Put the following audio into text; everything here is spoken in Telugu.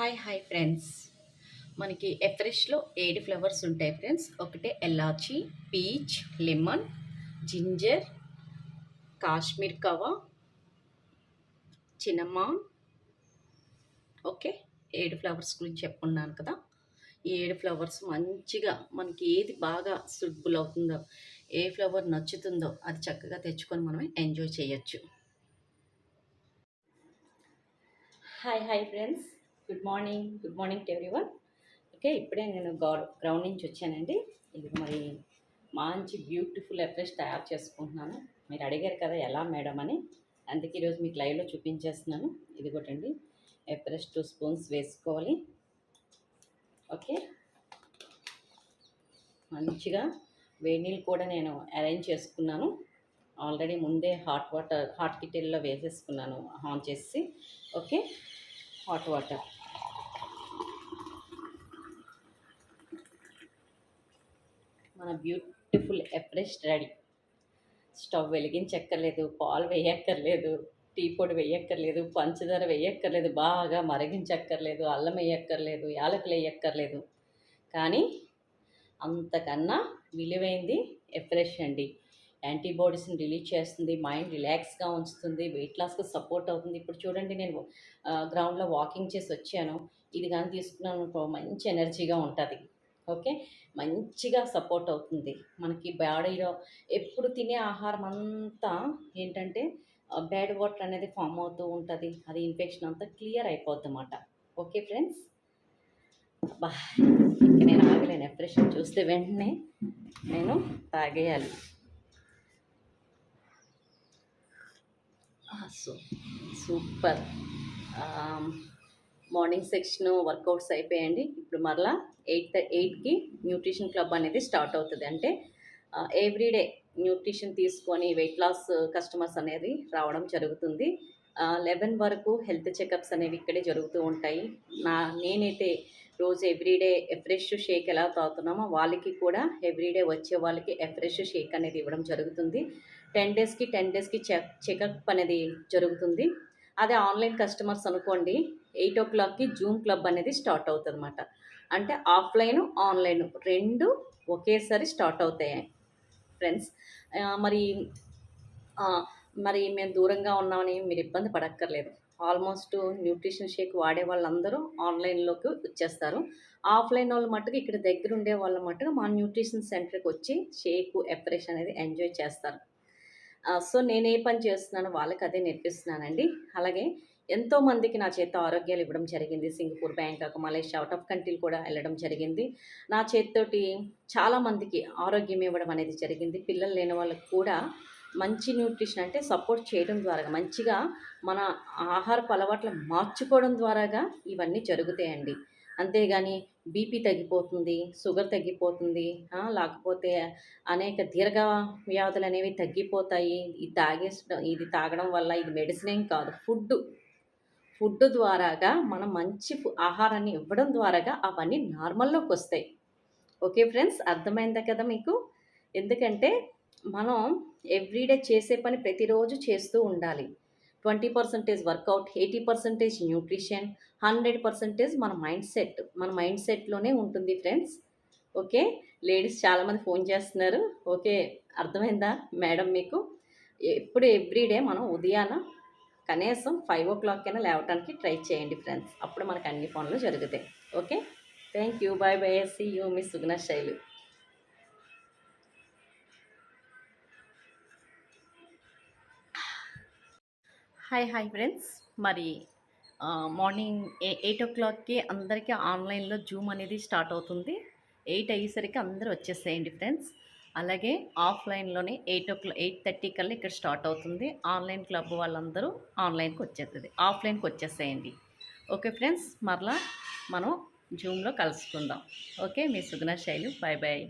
Hi hi friends. మనకి ఎఫ్రెష్లో ఏడు ఫ్లవర్స్ ఉంటాయి ఫ్రెండ్స్. ఒకటే elaichi peach lemon ginger Kashmir kahwa cinnamon okay ఏడు ఫ్లవర్స్ గురించి చెప్పుకున్నాను కదా. ఈ ఏడు ఫ్లవర్స్ మంచిగా మనకి ఏది బాగా సూటబుల్ అవుతుందో ఏ ఫ్లవర్ నచ్చుతుందో అది చక్కగా తెచ్చుకొని మనం ఎంజాయ్ చేయొచ్చు. Hi hi friends. Good morning good morning to everyone okay ఇప్పుడే నేను గ్రౌండ్ నుంచి వచ్చానండి. ఇది మరి మంచి బ్యూటిఫుల్ ఎఫ్రెష్ తయారు చేసుకుంటున్నాను. మీరు అడిగారు కదా ఎలా మేడం అని. అందుకే ఈరోజు మీకు లైవ్లో చూపించేస్తున్నాను. ఇది కొట్టండి ఎఫ్రెష్ టూ స్పూన్స్ వేసుకోవాలి. ఓకే మంచిగా వేడి నీళ్ళు కూడా నేను అరేంజ్ చేసుకున్నాను. ఆల్రెడీ ముందే హాట్ వాటర్ హాట్ కిటిల్లో వేసేసుకున్నాను. ఆన్ చేసి. ఓకే హాట్ వాటర్ మన బ్యూటిఫుల్ ఎఫ్రెష్ రెడీ స్టవ్ వెలిగించక్కర్లేదు పాలు వేయక్కర్లేదు టీ పొడి వేయక్కర్లేదు పంచదార వేయక్కర్లేదు బాగా మరిగించక్కర్లేదు అల్లం వేయక్కర్లేదు యాలకులు వేయక్కర్లేదు. కానీ అంతకన్నా విలువైంది ఎఫ్రెష్ అండి. యాంటీబాడీస్ని రిలీజ్ చేస్తుంది మైండ్ రిలాక్స్గా ఉంచుతుంది వెయిట్ లాస్కి సపోర్ట్ అవుతుంది. ఇప్పుడు చూడండి నేను గ్రౌండ్లో వాకింగ్ చేసి వచ్చాను. ఇది కానీ తీసుకున్నాను మంచి ఎనర్జీగా ఉంటుంది. ఓకే? మంచిగా సపోర్ట్ అవుతుంది. మనకి బాడీలో ఎప్పుడు తినే ఆహారం అంతా ఏంటంటే బ్యాడ్ వాటర్ అనేది ఫామ్ అవుతూ ఉంటుంది. అది ఇన్ఫెక్షన్ అంతా క్లియర్ అయిపోద్ది అన్నమాట ఓకే ఫ్రెండ్స్? బా నేను ఆగలేను. ఎప్రెషన్ చూస్తే వెంటనే నేను తాగేయాలి. So super. Morning session workouts అయిపోయాయండి. ఇప్పుడు మరలా ఎయిట్ ఎయిట్కి న్యూట్రిషన్ క్లబ్ అనేది స్టార్ట్ అవుతుంది. అంటే ఎవ్రీడే న్యూట్రిషన్ తీసుకొని వెయిట్ లాస్ కస్టమర్స్ అనేది రావడం జరుగుతుంది. లెవెన్ వరకు హెల్త్ చెకప్స్ అనేవి ఇక్కడే జరుగుతూ ఉంటాయి. నా నేనైతే రోజు ఎవ్రీడే ఎఫ్రెష్ షేక్ ఎలా తాగుతున్నామో వాళ్ళకి కూడా ఎవ్రీడే వచ్చే వాళ్ళకి ఎఫ్రెష్ షేక్ అనేది ఇవ్వడం జరుగుతుంది. టెన్ డేస్కి టెన్ డేస్కి చెక్ చెకప్ అనేది జరుగుతుంది. అదే ఆన్లైన్ కస్టమర్స్ అనుకోండి ఎయిట్ ఓ క్లాక్కి జూమ్ క్లబ్ అనేది స్టార్ట్ అవుతుంది అనమాట అంటే ఆఫ్లైన్ ఆన్లైన్ రెండు ఒకేసారి స్టార్ట్ అవుతాయి ఫ్రెండ్స్. మరి మరి మేము దూరంగా ఉన్నామని మీరు ఇబ్బంది పడక్కర్లేదు. ఆల్మోస్ట్ న్యూట్రిషన్ షేక్ వాడే వాళ్ళందరూ ఆన్లైన్లోకి వచ్చేస్తారు. ఆఫ్లైన్ వాళ్ళు మట్టుకు ఇక్కడ దగ్గర ఉండే వాళ్ళ మట్టుకు మా న్యూట్రిషన్ సెంటర్కి వచ్చి షేక్ ఎఫ్రెష్ అనేది ఎంజాయ్ చేస్తారు. సో నేను ఏ పని చేస్తున్నానో వాళ్ళకి అదే నేర్పిస్తున్నానండి. అలాగే ఎంతోమందికి నా చేత ఆరోగ్యాలు ఇవ్వడం జరిగింది. Singapore Bangkok Malaysia out of కంట్రీలు కూడా వెళ్ళడం జరిగింది. నా చేతితోటి చాలామందికి ఆరోగ్యం ఇవ్వడం అనేది జరిగింది. పిల్లలు లేని వాళ్ళకి కూడా మంచి న్యూట్రిషన్ అంటే సపోర్ట్ చేయడం ద్వారా మంచిగా మన ఆహారపు అలవాట్లు మార్చుకోవడం ద్వారాగా ఇవన్నీ జరుగుతాయండి. అంతేగాని బీపీ తగ్గిపోతుంది షుగర్ తగ్గిపోతుంది లేకపోతే అనేక దీర్ఘ వ్యాధులు అనేవి తగ్గిపోతాయి. ఇది తాగే ఇది తాగడం వల్ల ఇది మెడిసిన్ ఏం కాదు ఫుడ్ ఫుడ్ ద్వారాగా మనం మంచి ఆహారాన్ని ఇవ్వడం ద్వారాగా అవన్నీ నార్మల్లోకి వస్తాయి. ఓకే ఫ్రెండ్స్ అర్థమైందా కదా మీకు? ఎందుకంటే మనం ఎవ్రీడే చేసే పని ప్రతిరోజు చేస్తూ ఉండాలి. Twenty percentage workout eighty percentage nutrition hundred percentage మన మైండ్ సెట్ మన మైండ్ సెట్లోనే ఉంటుంది ఫ్రెండ్స్. ఓకే? లేడీస్ చాలామంది ఫోన్ చేస్తున్నారు. ఓకే? అర్థమైందా మేడం మీకు? ఎప్పుడు ఎవ్రీడే మనం ఉదయాన కనీసం ఫైవ్ ఓ క్లాక్ అయినా లేవటానికి ట్రై చేయండి ఫ్రెండ్స్. అప్పుడు మనకు అన్ని పనులు జరుగుతాయి. Okay? Thank you bye bye see you miss Sugna Shailu hi hi friends. మరి మార్నింగ్ ఎయిట్ ఓ క్లాక్కి అందరికీ ఆన్లైన్లో జూమ్ అనేది స్టార్ట్ అవుతుంది. ఎయిట్ అయ్యేసరికి అందరూ వచ్చేసేయండి ఫ్రెండ్స్. అలాగే ఆఫ్లైన్లోనే ఎయిట్ ఓ క్లా ఎయిట్ థర్టీ కల్లా ఇక్కడ స్టార్ట్ అవుతుంది. ఆన్లైన్ క్లబ్ వాళ్ళందరూ ఆన్లైన్కి వచ్చేస్తుంది ఆఫ్లైన్కి వచ్చేసేయండి. ఓకే ఫ్రెండ్స్ మరలా మనం జూమ్లో కలుసుకుందాం. ఓకే మీ సుగుణ శైలు. Bye bye